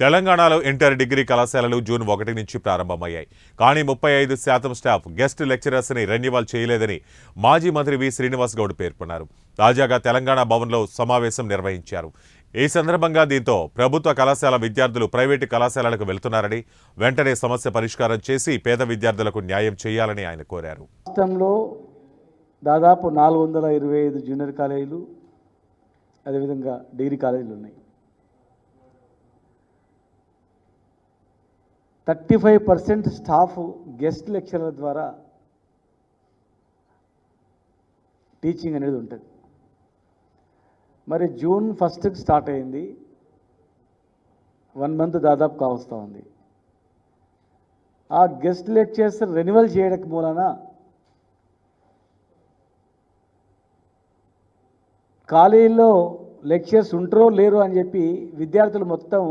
తెలంగాణలో inter degree కళాశాలలు June ఒకటి నుంచి ప్రారంభమయ్యాయి. కానీ ముప్పై ఐదు శాతం స్టాఫ్ గెస్ట్ లెక్చరర్స్ని రెన్యువల్ చేయలేదని మాజీ మంత్రి వి శ్రీనివాస్ గౌడ్ పేర్కొన్నారు. తాజాగా తెలంగాణ భవన్లో సమావేశం నిర్వహించారు. ఈ సందర్భంగా దీంతో ప్రభుత్వ కళాశాల విద్యార్థులు ప్రైవేటు కళాశాలలకు వెళ్తున్నారని వెంటనే సమస్య పరిష్కారం చేసి పేద విద్యార్థులకు న్యాయం చేయాలని ఆయన కోరారు. రాష్ట్రంలో దాదాపు నాలుగు వందల ఇరవై ఐదు జూనియర్ కాలేజీలు అదేవిధంగా డిగ్రీ కాలేజీలు ఉన్నాయి. Thirty five percent staff guest lecturer ద్వారా టీచింగ్ అనేది ఉంటుంది. మరి జూన్ ఫస్ట్కి స్టార్ట్ అయింది. వన్ మంత్ దాదాపు కావస్తూ ఉంది. ఆ గెస్ట్ లెక్చర్స్ రెన్యువల్ చేయడం మూలన కాలేజీలో లెక్చర్స్ ఉంటారో లేరు అని చెప్పి విద్యార్థులు మొత్తం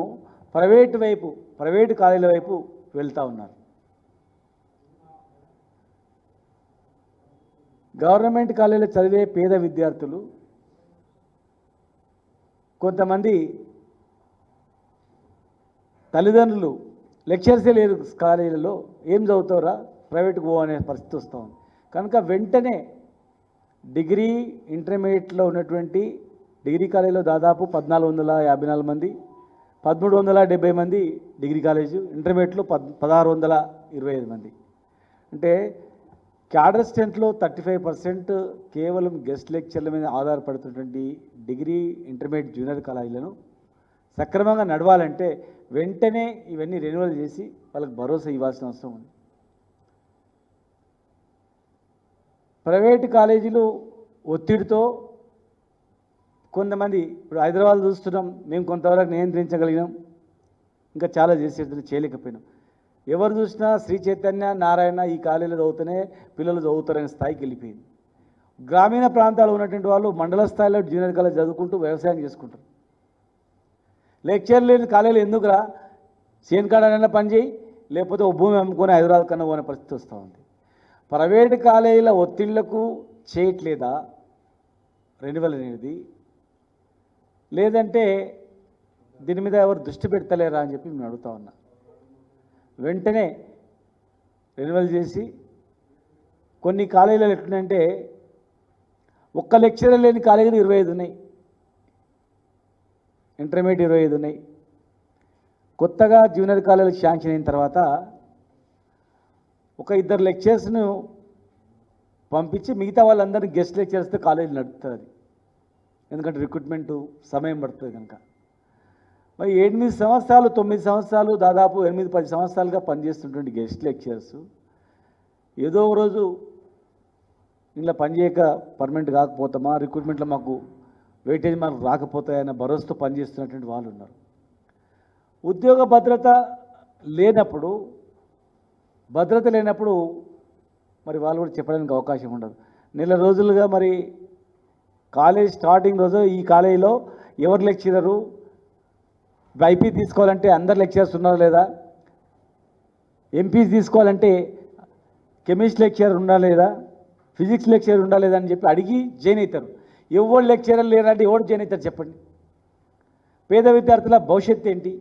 ప్రైవేట్ వైపు ప్రైవేటు కాలేజీల వైపు వెళ్తూ ఉన్నారు. గవర్నమెంట్ కాలేజీలో చదివే పేద విద్యార్థులు కొంతమంది తల్లిదండ్రులు లెక్చర్సే లేదు కాలేజీలలో ఏం చదువుతారా ప్రైవేట్కి పో అనే పరిస్థితి వస్తుంది కనుక వెంటనే డిగ్రీ ఇంటర్మీడియట్లో ఉన్నటువంటి డిగ్రీ కాలేజీలో దాదాపు పద్నాలుగు వందల యాభై నాలుగు మంది పదమూడు వందల డెబ్బై మంది డిగ్రీ కాలేజు ఇంటర్మీడియట్లో పద్ పదహారు వందల ఇరవై ఐదు మంది. అంటే క్యాడర్ స్ట్రెంత్లో థర్టీ ఫైవ్ పర్సెంట్ కేవలం గెస్ట్ లెక్చర్ల మీద ఆధారపడుతున్నటువంటి డిగ్రీ ఇంటర్మీడియట్ జూనియర్ కాలేజీలను సక్రమంగా నడవాలంటే వెంటనే ఇవన్నీ రెన్యువల్ చేసి వాళ్ళకి భరోసా ఇవ్వాల్సిన అవసరం ఉంది. ప్రైవేట్ కాలేజీలు ఒత్తిడితో కొంతమంది ఇప్పుడు హైదరాబాద్ చూస్తున్నాం మేము కొంతవరకు నియంత్రించగలిగినాం. ఇంకా చాలా చేసేది చేయలేకపోయినాం. ఎవరు చూసినా శ్రీ చైతన్య నారాయణ ఈ కాలేజీలో చదువుతూనే పిల్లలు చదువుతారనే స్థాయికి వెళ్ళిపోయింది. గ్రామీణ ప్రాంతాల్లో ఉన్నటువంటి వాళ్ళు మండల స్థాయిలో జూనియర్ కాలేజ్ చదువుకుంటూ వ్యవసాయం చేసుకుంటారు. లెక్చర్ లేని కాలేజీలు ఎందుకురా? సేన్ కాడనైనా పని చేయి లేకపోతే ఓ భూమి అమ్ముకొని హైదరాబాద్ కన్నా పోయిన పరిస్థితి వస్తూ ఉంది. ప్రైవేట్ కాలేజీల ఒత్తిళ్ళకు చేయట్లేదా? రెండు వేల ఎనిమిది లేదంటే దీని మీద ఎవరు దృష్టి పెడతలేరా అని చెప్పి మేము అడుగుతా ఉన్నా. వెంటనే రెన్యువల్ చేసి కొన్ని కాలేజీలు ఎట్లుందంటే ఒక్క లెక్చరర్ లేని కాలేజీలు ఇరవై ఐదు ఉన్నాయి. ఇంటర్మీడియట్ ఇరవై ఐదు ఉన్నాయి. కొత్తగా జూనియర్ కాలేజీలు శాంక్షన్ అయిన తర్వాత ఒక ఇద్దరు లెక్చర్స్ను పంపించి మిగతా వాళ్ళందరినీ గెస్ట్ లెక్చర్స్తో కాలేజీ నడుపుతుంది ఎందుకంటే రిక్రూట్మెంట్ సమయం పడుతుంది కనుక. మరి ఎనిమిది సంవత్సరాలు తొమ్మిది సంవత్సరాలు దాదాపు ఎనిమిది పది సంవత్సరాలుగా పనిచేస్తున్నటువంటి గెస్ట్ లెక్చర్స్ ఏదో ఒక రోజు ఇంట్లో పనిచేయక పర్మనెంట్ కాకపోతామా రిక్రూట్మెంట్లో మాకు వెయిటేజ్ మాకు రాకపోతాయన్న భరోసాతో పనిచేస్తున్నటువంటి వాళ్ళు ఉన్నారు. ఉద్యోగ భద్రత లేనప్పుడు భద్రత లేనప్పుడు మరి వాళ్ళు కూడా చెప్పడానికి అవకాశం ఉండదు. నెల రోజులుగా మరి కాలేజ్ స్టార్టింగ్ రోజు ఈ కాలేజీలో ఎవరు లెక్చరరు? బైపీ తీసుకోవాలంటే అందరు లెక్చరర్స్ ఉన్నారా లేదా? ఎంపీ తీసుకోవాలంటే కెమిస్ట్రీ లెక్చరర్ ఉండాలి లేదా? ఫిజిక్స్ లెక్చరర్ ఉండాలి లేదా అని చెప్పి అడిగి జాయిన్ అవుతారు. ఎవరు లెక్చరర్ లేరంటే ఎవరు జాయిన్ అవుతారు చెప్పండి. పేద విద్యార్థుల భవిష్యత్తు ఏంటి?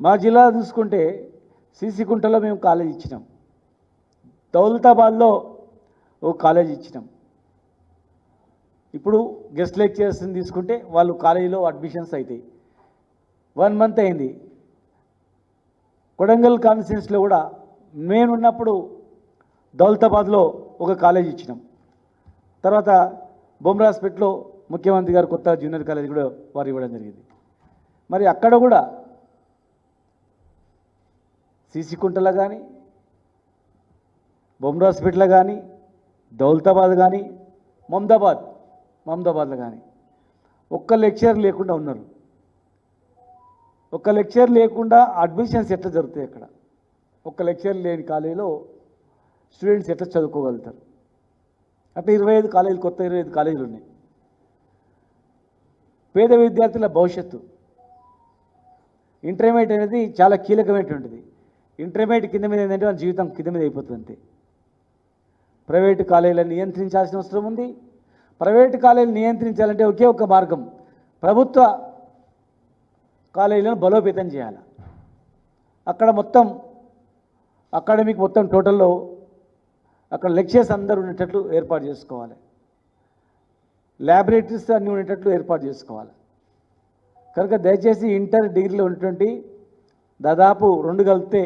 మా జిల్లా చూసుకుంటే సీసీకుంటలో మేము కాలేజ్ ఇచ్చినాం. దౌలతాబాద్లో ఓ కాలేజ్ ఇచ్చినాం. ఇప్పుడు గెస్ట్ లెక్చర్స్ని తీసుకుంటే వాళ్ళు కాలేజీలో అడ్మిషన్స్ అవుతాయి వన్ మంత్ అయింది. కొడంగల్ కాన్స్టిట్యూన్స్లో కూడా నేనున్నప్పుడు దౌలతాబాద్లో ఒక కాలేజ్ ఇచ్చినాం. తర్వాత బొమ్రాస్పేట్లో ముఖ్యమంత్రి గారు కొత్త జూనియర్ కాలేజ్ కూడా వారు ఇవ్వడం జరిగింది. మరి అక్కడ కూడా సీసీకుంటలో కానీ బొమ్రాస్పేట్లో కానీ దౌలతాబాద్ కానీ మమదాబాద్ మమదాబాద్లో కానీ. ఒక్క లెక్చర్ లేకుండా ఉన్నారు. ఒక్క లెక్చర్ లేకుండా అడ్మిషన్స్ ఎట్లా జరుగుతాయి అక్కడ? ఒక్క లెక్చర్ లేని కాలేజీలో స్టూడెంట్స్ ఎట్లా చదువుకోగలుగుతారు? అట్లా ఇరవై ఐదు కాలేజీలు కొత్త ఇరవై ఐదు కాలేజీలు ఉన్నాయి. పేద విద్యార్థుల భవిష్యత్తు. ఇంటర్మీడియట్ అనేది చాలా కీలకమైనటువంటిది. ఇంటర్మీడియట్ కింద మీద ఏంటంటే వాళ్ళ జీవితం కింద మీద అయిపోతుంది అంతే. ప్రైవేటు కాలేజీలను నియంత్రించాల్సిన అవసరం ఉంది. ప్రైవేటు కాలేజీలు నియంత్రించాలంటే ఒకే ఒక మార్గం. ప్రభుత్వ కాలేజీలను బలోపేతం చేయాలి. అక్కడ మొత్తం అకాడమిక్ మొత్తం టోటల్లో అక్కడ లెక్చర్స్ అందరూ ఉండేటట్లు ఏర్పాటు చేసుకోవాలి. ల్యాబొరేటరీస్ అన్నీ ఉండేటట్లు ఏర్పాటు చేసుకోవాలి. కనుక దయచేసి ఇంటర్ డిగ్రీలో ఉన్నటువంటి దాదాపు రెండు కలిపితే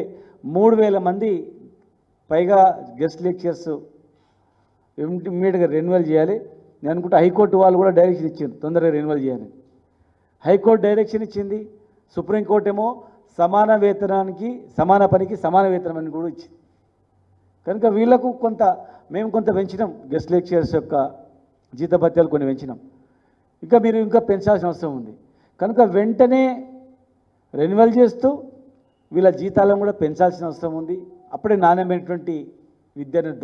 మూడు వేల మంది పైగా గెస్ట్ లెక్చర్స్ ఇమ్మీడియట్గా రెన్యువల్ చేయాలి. నేను అనుకుంటే హైకోర్టు వాళ్ళు కూడా డైరెక్షన్ ఇచ్చింది తొందరగా రెన్యువల్ చేయాలి. హైకోర్టు డైరెక్షన్ ఇచ్చింది. సుప్రీంకోర్టు ఏమో సమాన వేతనానికి సమాన పనికి సమాన వేతనం అని కూడా ఇచ్చింది. కనుక వీళ్ళకు కొంత మేము కొంత పెంచినాం. గెస్ట్ లెక్చర్స్ యొక్క జీతభత్యాలు కొన్ని పెంచినాం. ఇంకా మీరు ఇంకా పెంచాల్సిన అవసరం ఉంది. కనుక వెంటనే రెన్యువల్ చేస్తూ వీళ్ళ జీతాలను కూడా పెంచాల్సిన అవసరం ఉంది. అప్పుడే నాణ్యమైనటువంటి విద్యను